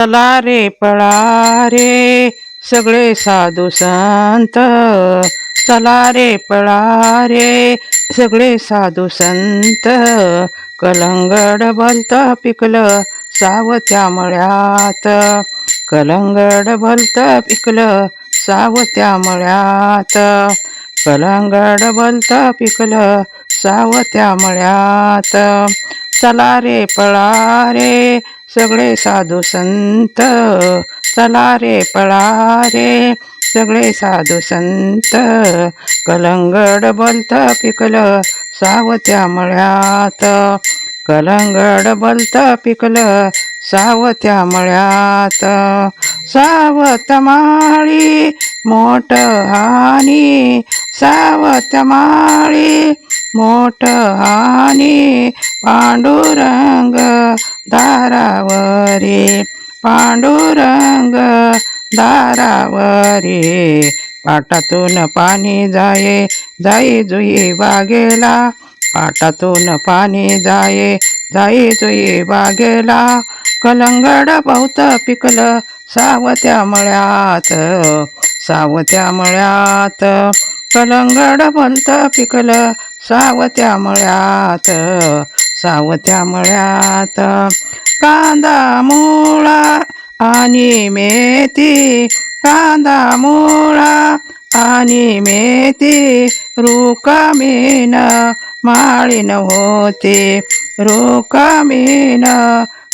चला रे पळा रे सगळे साधू संत. चला रे पळा रे सगळे साधू संत. कलंगड भलत पिकलं सावत्या मळ्यात. कलंगड भलत पिकलं सावत्या मळ्यात. कलंगड भलत पिकलं सावत्या मळ्यात. चला रे पळा रे सगळे साधू संत. चला रे पळा रे सगळे साधू संत. कलंगड बलत पिकलं सावत्या मळ्यात. कलंगड बोलत पिकलं सावत्या मळ्यात. सावत माळी मोठ हानी. सावत माळी मोठ हानी. पांडुरंग दारावरी. पांडुरंग दारावरी. पाटातून पाणी जाये जाई जुई बागेला पाटातून पाणी जाये जाई जुई बागेला. कलंगड बहुत पिकलं सावत्या मळ्यात सावत्या मळ्यात. कलंगड भलत पिकलं सावत्या मळ्यात सावत्या मळ्यात. कांदा मुळा आणि मेथी कांदा मुळा आणि मेथी रुकामीन माळीन होते रोकामीन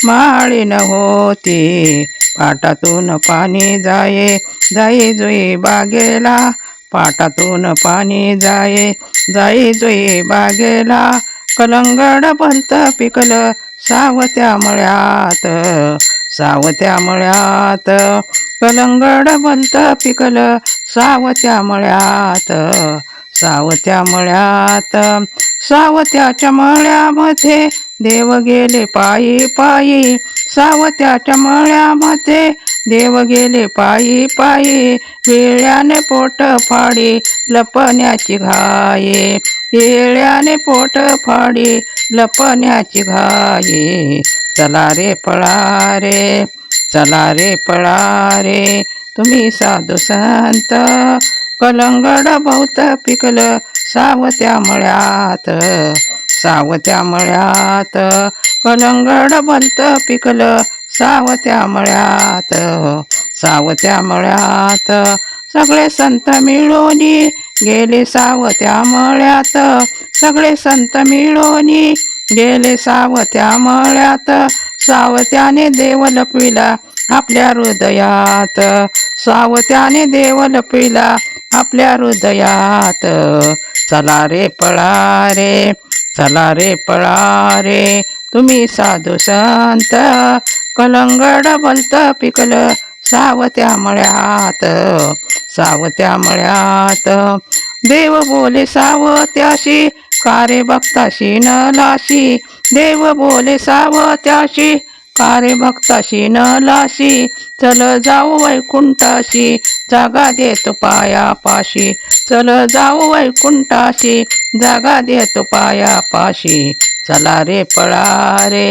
माळीन होते. पाटातून पाणी जाये जाई जुई बागेला. पाटातून पाणी जाये जाई जुई बागेला. कलंगड भलत पिकलं सावत्या मळ्यात सावत्या मळ्यात. कलंगड भलत पिकलं सावत्या मळ्यात सावत्या मळ्यात. सावत्याच्या मळ्यामध्ये देव गेले पायी पायी. सावत्याच्या मळ्यामध्ये देव गेले पायी पायी. वेळ्याने पोट फाडी लपण्याची घाये येळ्याने पोट फाडी लपण्याची घाये चला रे पळा रे चला रे पळा रे तुम्ही साधू संत कलंगड बहुत पिकलं सावत्या मळ्यात सावत्या मळ्यात. कलंगड भलत पिकलं सावत्या मळ्यात सावत्या मळ्यात. सगळे संत मिळून गेले सावत्या मळ्यात. सगळे संत मिळून गेले सावत्या मळ्यात. सावत्याने देव लपविला आपल्या हृदयात. सावत्याने देव लपविला आपल्या हृदयात. चला रे पळा रे चला रे पळा रे. तुम्ही साधू संत कलंगड बलत पिकलं सावत्या मळ्यात सावत्या मळ्यात. देव बोले सावत्याशी कारे भक्ताशी न लाशी. देव बोले सावत्याशी कारे भक्ताशी न लाशी चल जाऊ वैकुंठाशी जागा देतो पायापाशी चल जाऊ वैकुंठाशी जागा देतो पायापाशी चला रे पळा रे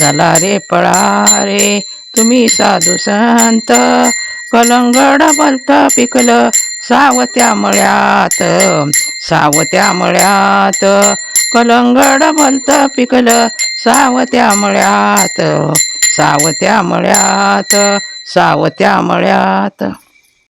चला रे पळा रे तुम्ही साधू संत. कलंगड भलत पिकलं सावत्या मळ्यात सावत्या मळ्यात कलंगड भलत पिकलं सावत्या मळ्यात सावत्या मळ्यात सावत्या मळ्यात